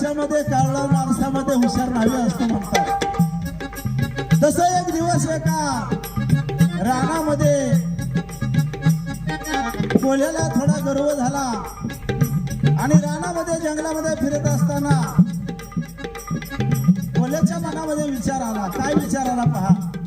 आरशामध्ये पक्षामध्ये आरशामध्ये हुशार नाही असं म्हणतात. तस एक दिवस एका रानामध्ये कोल्याला थोडा गर्व झाला. आणि रानामध्ये जंगलामध्ये फिरत असताना कोल्याच्या मनामध्ये विचार आला. काय विचार आला पहा?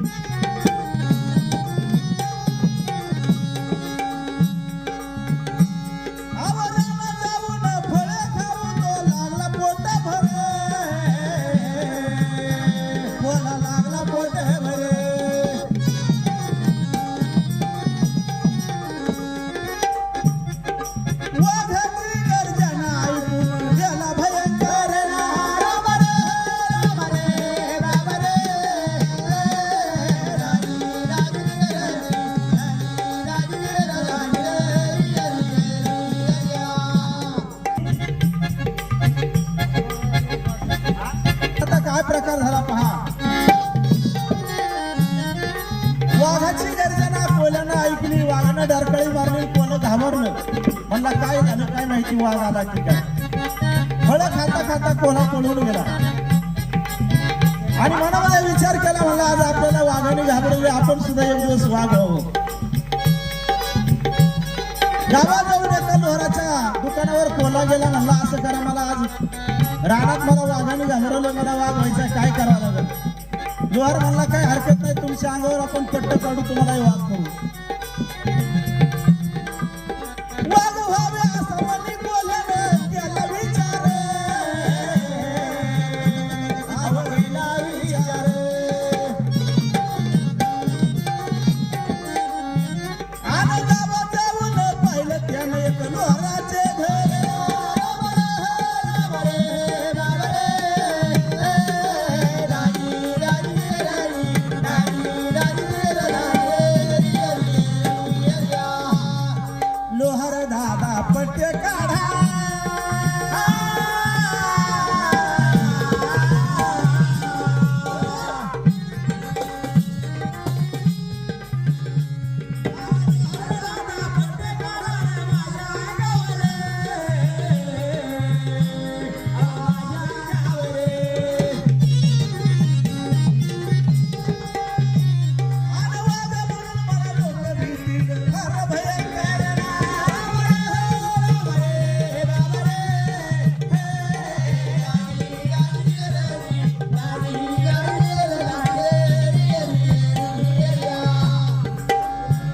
वाघानं डरकळी मारली कोण घाबरलं? म्हणला काय झालं काय माहिती वाघ आला की काय? फळ खाता खाता कोणा पळून गेला. आणि मनामध्ये विचार केला म्हणला आज आपल्याला वाघाने घाबरले आपण सुद्धा एक दिवस वाघ हो गावात जाऊन एका लोहराच्या दुकानावर कोला गेला म्हणला असं करा मला आज. रानात मला वाघाने घाबरवलं मला वाघ व्हायचा काय करावं लागेल? लोहार म्हणला काय हरकत नाही तुमच्या अंगावर आपण पट्ट काढू तुम्हाला वाघ करू. Thank you.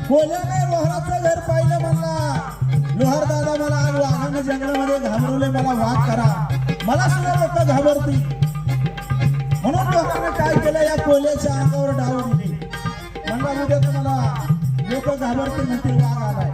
कोल्याने लोहराचं घर पाहिलं म्हणला? लोहर दादा मला आज वाघानं जंगलामध्ये घाबरवले मला वाघ करा. मला सुद्धा लोक घाबरतील. म्हणून लोकांना काय केलं? या कोल्याच्या अंगावर डाव दिली. म्हणला उद्या तुम्हाला लोक घाबरतील म्हणतील वाघ आलाय.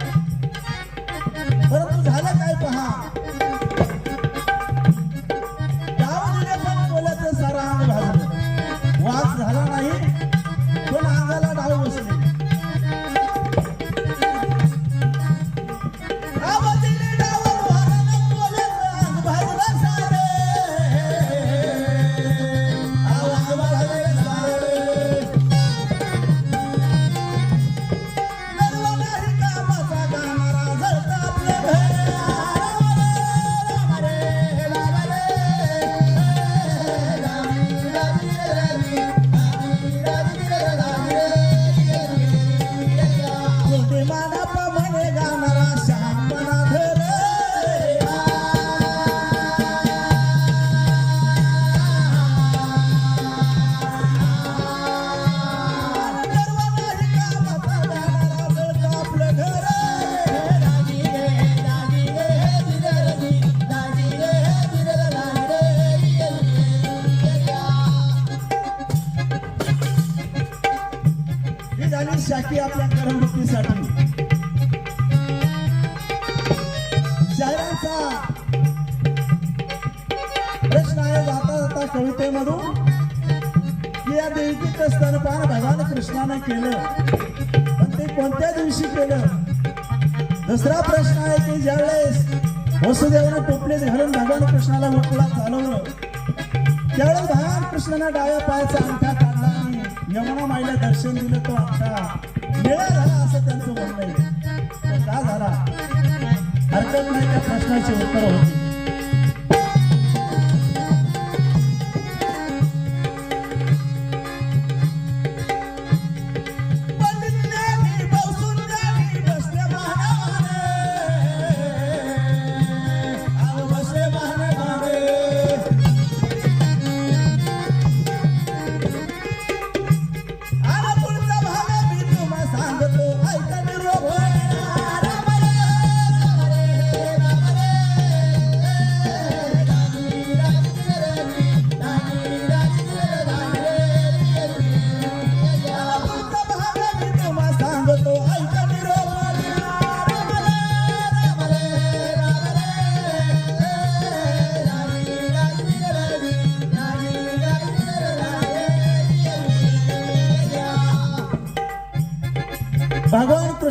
प्रश्न आहे जाता जाता कवितेमधून की या देवकीचं स्तनपान भगवान कृष्णाने केलं. पण ते कोणत्या दिवशी केलं? दुसरा प्रश्न आहे की ज्यावेळेस वसुदेवानं टोपले घालून भगवान कृष्णाला वटला चालवलं त्यावेळेस भगवान कृष्णाला डाव्या पायाचा अंगठा काढला आणि यमुना माईला दर्शन दिलं तो अंगठा मिळाला असं त्यांचं म्हणणं आहे. नाही त्या प्रश्नाची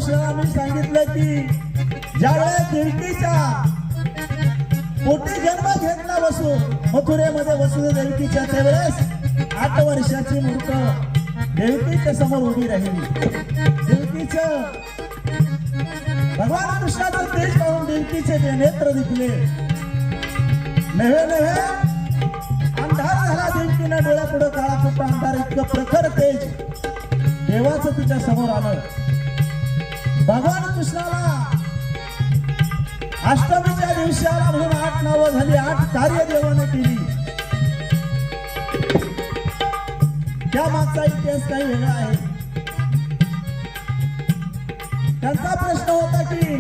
भगवान सांगितलं की ज्यावेळेस देवकीच्या पोटी जन्म घेतला वसू मथुरेमध्ये वसुदेव देवकीच्या त्यावेळेस आठ वर्षाची मूर्त देवकीच्या समोर उभी राहिली. देवकीच भगवान कृष्णाचं तेज पाहून देवकीचे ते नेत्र दिसले. नव्हे नव्हे अंधार झाला देवकीनं डोळ्यापुढं काळा अंधार इतकं प्रखर तेज देवाचं तिच्या समोर आलं. भगवान कृष्णाला अष्टमीच्या दिवशी आला म्हणून आठ नावं झाली आठ कार्य देवाने केली. त्या मागचा इतिहास काही वेगळा आहे. त्यांचा प्रश्न होता की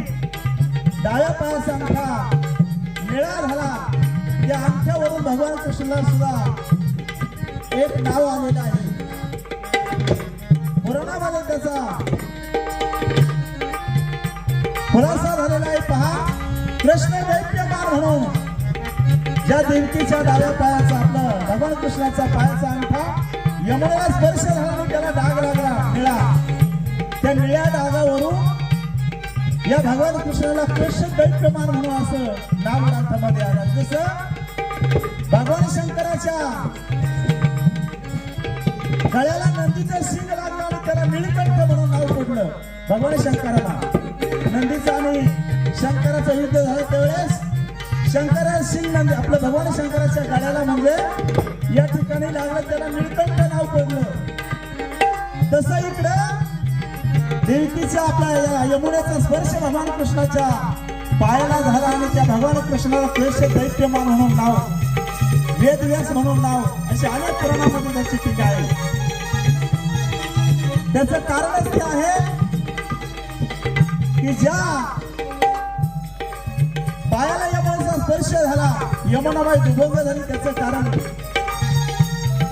डाव्या पायाचा अंगठा निळा झाला त्या अंगठ्यावरून भगवान कृष्णाला सुद्धा एक नाव आलेलं आहे. पुराणामध्ये त्याचा खुलासा झालेला आहे. पहा कृष्ण दैत्यमान म्हणून ज्या देवकीच्या डाव्या पायाचा आपला भगवान कृष्णाचा पायाचा अंगठा यमुनेला स्पर्श झाला त्याला डाग लागला निळा. त्या निळ्या डागावरून या भगवान कृष्णाला कृष्ण दैत्यमान म्हणून असं नाव ग्रंथामध्ये आलं. जसं भगवान शंकराच्या गळ्याला नंदीचं शिंग लागलं आणि त्याला निळकंठ म्हणून नाव पडलं. भगवान शंकराला. नंदीचं आणि शंकराचं युद्ध झालं त्यावेळेस. शंकरा सिंग नंदी म्हणजे आपलं भगवान शंकराच्या गाड्याला म्हणजे या ठिकाणी लागलं त्याला निळकंठ नाव पडलं तसं इकडं देवकीचा आपल्या यमुनेचा स्पर्श भगवान कृष्णाच्या पायाला झाला आणि त्या भगवान कृष्णाला क्लेश दैत्यमान म्हणून नाव वेदव्यास म्हणून नाव अशी अनेक पुराणामध्ये त्याची टीका आहे. त्याचं कारणच ते आहे की ज्या पायाला यमनाचा स्पर्श झाला यमुनाबाई दुभंग झाली त्याचं कारण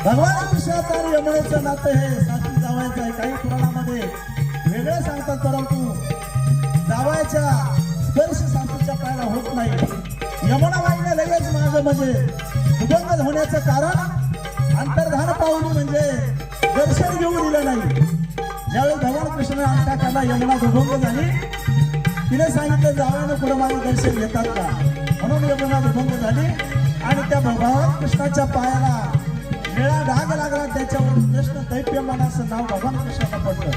भगवान कृष्णाचा आणि यमुनेचं नातं हे सासू जावायचं आहे. काही पुराणामध्ये वेगळं सांगतात परंतु जावायच्या स्पर्श सासूच्या पायाला होत नाही. यमुनाबाईने लगेच माझं म्हणजे दुभंग होण्याचं कारण अंतर्धान पाहुणी म्हणजे दर्शन घेऊ दिलं नाही. भगवान कृष्ण यमुना दुभंग झाली तिने सांगितलं जावयानं पुढे माझं दर्शन घेतात का म्हणून यमुना दुभंग झाली आणि त्या भगवान कृष्णाच्या पायाला निळा डाग लागला त्याच्यावर कृष्ण दैप्य मनाचं नाव भगवान कृष्णाला पडलं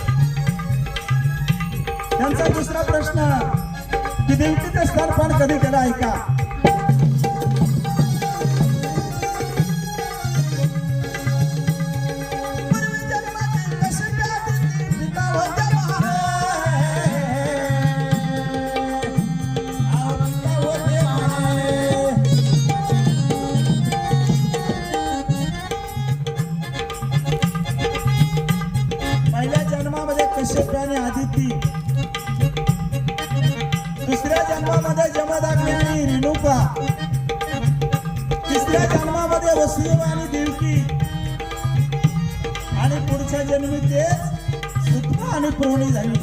त्यांचा दुसरा प्रश्न की देवकीचं पण कधी केलं ऐका जन्मामध्ये आणि देवकी आणि पुढच्या जन्मी ते सुद्धा आणि प्रवणी झाली.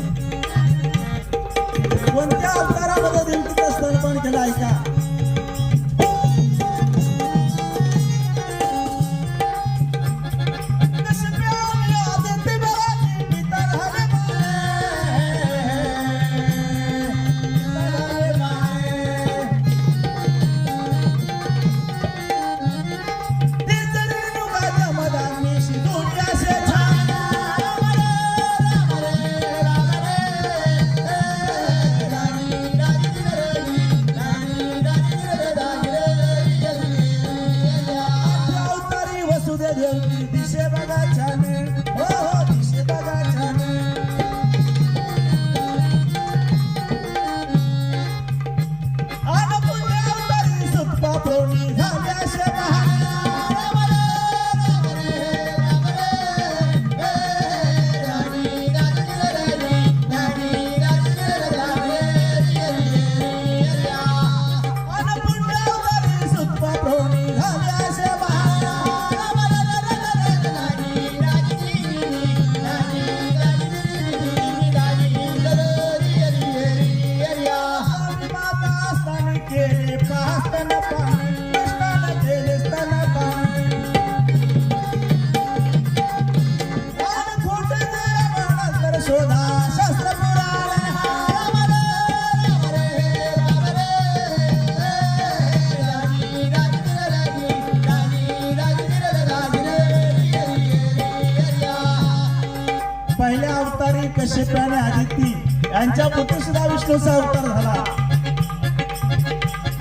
यांच्या पुत्र सुद्धा विष्णूचा अवतार झाला.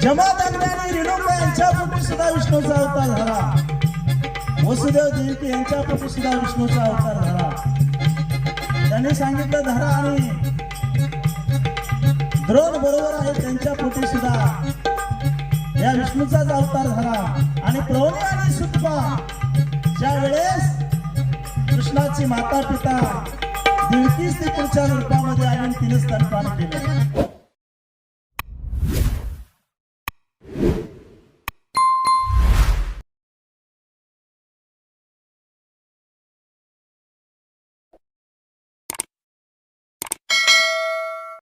जमादग्नी रेणुका यांच्या पोटी सुद्धा विष्णूचा अवतार झाला. वसुदेव देवकी यांच्या पोटी सुद्धा विष्णूचा अवतार झाला. त्यांनी सांगितलं धरा आणि द्रोण बरोबर आहे त्यांच्या पोटी सुद्धा या विष्णूचाच अवतार झाला. आणि प्रवणी आणि सुतपा ज्या वेळेस कृष्णाची माता पिता देवकी श्रीकृष्णाच्या रूपामध्ये आली आणि तिने स्तनपान केले